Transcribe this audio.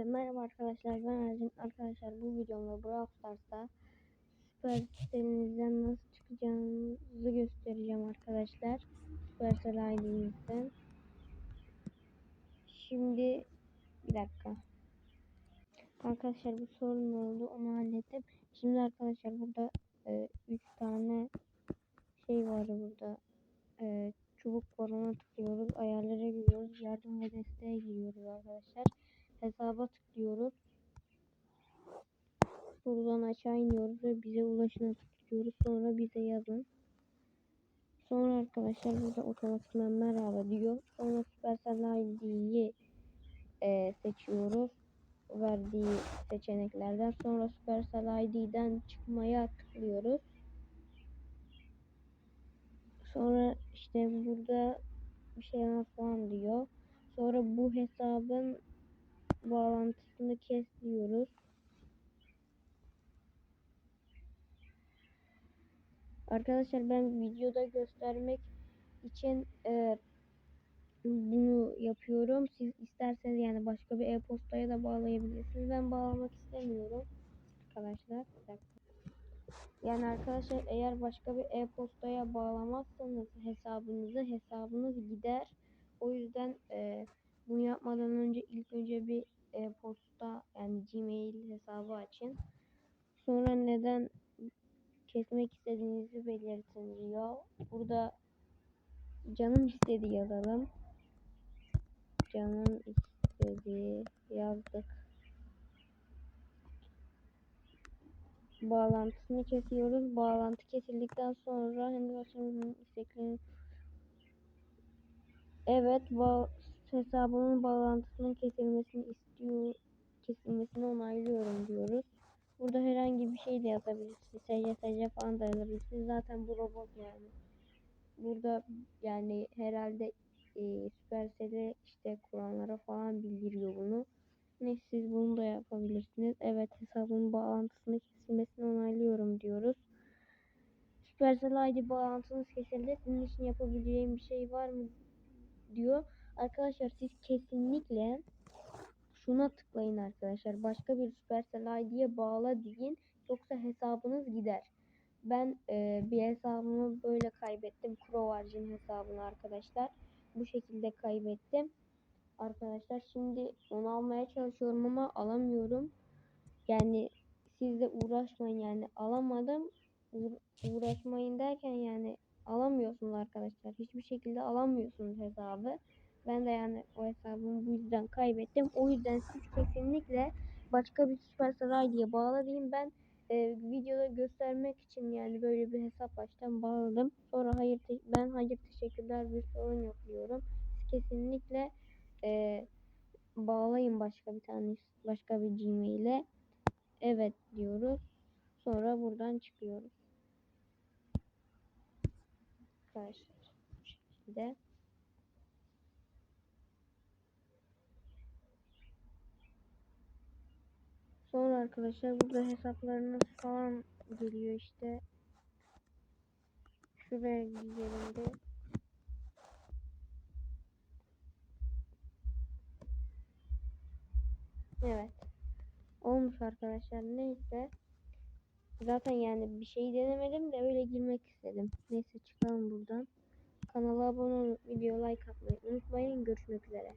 Hepinize merhaba arkadaşlar. Ben Ercin. Arkadaşlar bu videomda Brawl Stars'ta Supercell'inizden nasıl çıkacağınızı göstereceğim arkadaşlar. Supercell ID'nizden Şimdi bir dakika. Arkadaşlar bir sorun oldu. Onu hallettim. Şimdi arkadaşlar burada 3 e, tane şey var burada. E, çubuk var ona tıklıyoruz ayarlara giriyoruz yardım ve desteğe giriyoruz arkadaşlar hesaba tıklıyoruz. Buradan aşağı iniyoruz ve bize ulaşına tıklıyoruz. Sonra bize yazın. Sonra arkadaşlar burada otomatikman merhaba diyor. Sonra Supercell ID'yi e, seçiyoruz. Verdiği seçeneklerden. Sonra Supercell ID'den çıkmaya tıklıyoruz. Sonra işte burada bir şeyler falan diyor. Sonra bu hesabın bağlantısını kes diyoruz. Arkadaşlar ben videoda göstermek için e, bunu yapıyorum. Siz isterseniz yani başka bir e-postaya da bağlayabilirsiniz. Ben bağlamak istemiyorum. Arkadaşlar Yani arkadaşlar eğer başka bir e-postaya bağlamazsanız hesabınızı hesabınız gider. O yüzden e, bunu yapmadan önce ilk önce bir e-posta yani Gmail hesabı açın. Sonra neden kesmek istediğinizi belirtin diyor. Burada canım istedi yazalım. Canım istedi yazdık. Bağlantısını kesiyoruz. Bağlantı kesildikten sonra Henderson'un isteklerini Evet, bağ hesabımın bağlantısının kesilmesini istiyor, kesilmesini onaylıyorum diyoruz. Burada herhangi bir şey de yazabilirsiniz. SCSC falan da yazabilirsiniz. Zaten bu robot yani. Burada yani herhalde e, Supercell'e işte kuranlara falan bildiriyor bunu. Neyse siz bunu da yapabilirsiniz. Evet hesabın bağlantısını kesilmesini onaylıyorum diyoruz. Supercell ID bağlantınız kesildi. Sizin için yapabileceğim bir şey var mı diyor. Arkadaşlar siz kesinlikle şuna tıklayın arkadaşlar. Başka bir Supercell ID'ye bağla deyin. Yoksa hesabınız gider. Ben e, bir hesabımı böyle kaybettim. Crovargin hesabını arkadaşlar. Bu şekilde kaybettim. Arkadaşlar şimdi onu almaya çalışıyorum ama alamıyorum. Yani siz de uğraşmayın yani alamadım. uğraşmayın derken yani alamıyorsunuz arkadaşlar. Hiçbir şekilde alamıyorsunuz hesabı. Ben de yani o hesabımı bu yüzden kaybettim. O yüzden siz kesinlikle başka bir Supercell ID'ye bağlayayım. Ben e, videoda göstermek için yani böyle bir hesap açtım bağladım. Sonra hayır ben hayır teşekkürler bir sorun yok diyorum. Siz kesinlikle e, bağlayın başka bir tane başka bir Gmail'e. Evet diyoruz. Sonra buradan çıkıyoruz. Arkadaşlar bu şekilde. Sonra arkadaşlar burada hesaplarınız falan geliyor işte. Şuraya gidelim de. Evet. Olmuş arkadaşlar. Neyse. Zaten yani bir şey denemedim de öyle girmek istedim. Neyse çıkalım buradan. Kanala abone olup video like atmayı unutmayın. Görüşmek üzere.